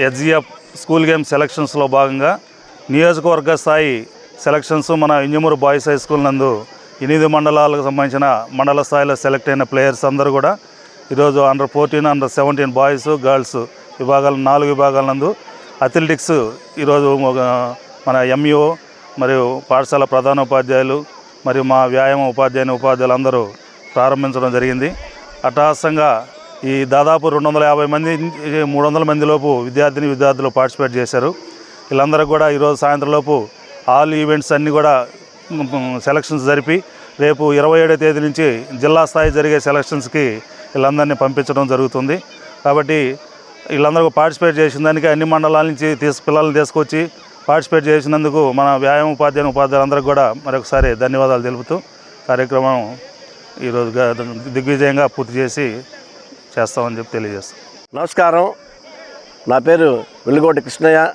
HGF school game సెలక్షన్స్లో భాగంగా నియోజకవర్గ స్థాయి సెలక్షన్స్ మన ఇంజమూరు బాయ్స్ హై స్కూల్ నందు ఎనిమిది మండలాలకు సంబంధించిన మండల స్థాయిలో సెలెక్ట్ అయిన ప్లేయర్స్ అందరూ కూడా ఈరోజు under fourteen under seventeen boys girls విభాగాలు నాలుగు విభాగాల నందు అథ్లెటిక్స్ ఈరోజు మన ఎంఈఓ మరియు పాఠశాల ప్రధానోపాధ్యాయులు మరియు మా వ్యాయామ ఉపాధ్యాయుని ఉపాధ్యాయులు అందరూ ప్రారంభించడం జరిగింది. అట్టహాసంగా ఈ దాదాపు రెండు వందల యాభై మంది మూడు వందల మంది లోపు విద్యార్థిని విద్యార్థులు పార్టిసిపేట్ చేశారు. వీళ్ళందరూ కూడా ఈరోజు సాయంత్రం లోపు ఆల్ ఈవెంట్స్ అన్నీ కూడా సెలక్షన్స్ జరిపి రేపు ఇరవై ఏడో తేదీ నుంచి జిల్లా స్థాయి జరిగే సెలక్షన్స్కి వీళ్ళందరినీ పంపించడం జరుగుతుంది. కాబట్టి వీళ్ళందరూ పార్టిసిపేట్ చేసిన దానికి అన్ని మండలాల నుంచి తీసు పిల్లల్ని తీసుకొచ్చి పార్టిసిపేట్ చేసినందుకు మన వ్యాయామ ఉపాధ్యాయుని ఉపాధ్యాయులందరికీ కూడా మరొకసారి ధన్యవాదాలు తెలుపుతూ కార్యక్రమం ఈరోజు దిగ్విజయంగా పూర్తి చేసి చేస్తామని చెప్పి తెలియజేస్తాం. నమస్కారం. నా పేరు వెల్లుగోటి కృష్ణయ్య.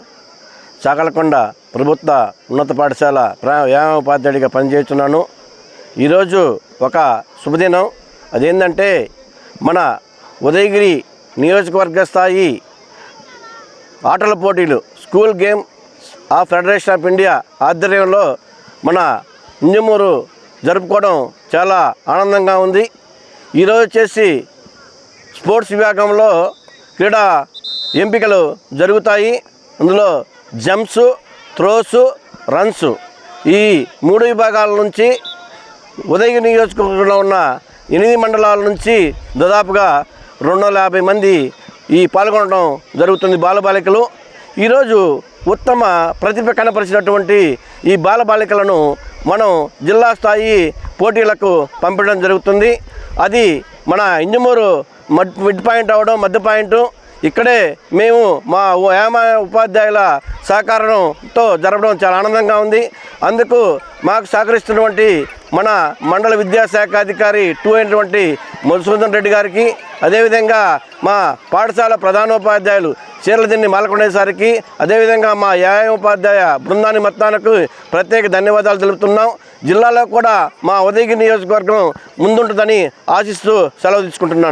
చాకలకొండ ప్రభుత్వ ఉన్నత పాఠశాల ప్రా- పనిచేస్తున్నాను. ఈరోజు ఒక శుభదినం. అదేంటంటే మన ఉదయగిరి నియోజకవర్గ స్థాయి ఆటల పోటీలు school game of federation of India ఆధ్వర్యంలో మన ఇంజమూరు జరుపుకోవడం చాలా ఆనందంగా ఉంది. ఈరోజు వచ్చేసి స్పోర్ట్స్ విభాగంలో క్రీడా ఎంపికలు జరుగుతాయి. అందులో జంప్స్ త్రోస్ రన్స్ ఈ మూడు విభాగాల నుంచి ఉదయగిరి నియోజకవర్గంలో ఉన్న ఎనిమిది మండలాల నుంచి దాదాపుగా రెండు వందల యాభై మంది ఈ పాల్గొనడం జరుగుతుంది బాలబాలికలు. ఈరోజు ఉత్తమ ప్రతిభ కనపరిచినటువంటి ఈ బాలబాలికలను మనం జిల్లా స్థాయి పోటీలకు పంపించడం జరుగుతుంది. అది మన ఇంజమూరు మడ్ మిడ్ పాయింట్ అవ్వడం మధ్య పాయింట్. ఇక్కడే మేము మా వ్యాయామ ఉపాధ్యాయుల సహకారంతో జరపడం చాలా ఆనందంగా ఉంది. అందుకు మాకు సహకరిస్తున్నటువంటి మన మండల విద్యాశాఖ అధికారి టూ అయినటువంటి మధుసూదన్ రెడ్డి గారికి అదేవిధంగా మా పాఠశాల ప్రధానోపాధ్యాయులు చీరలదిన్ని మాలకొండేసరికి అదేవిధంగా మా యాయం ఉపాధ్యాయ బృందాన్ని మొత్తానికి ప్రత్యేక ధన్యవాదాలు తెలుపుతున్నాం. జిల్లాలో కూడా మా ఉదయగిరి నియోజకవర్గం ముందుంటుందని ఆశిస్తూ సెలవు తీసుకుంటున్నాను.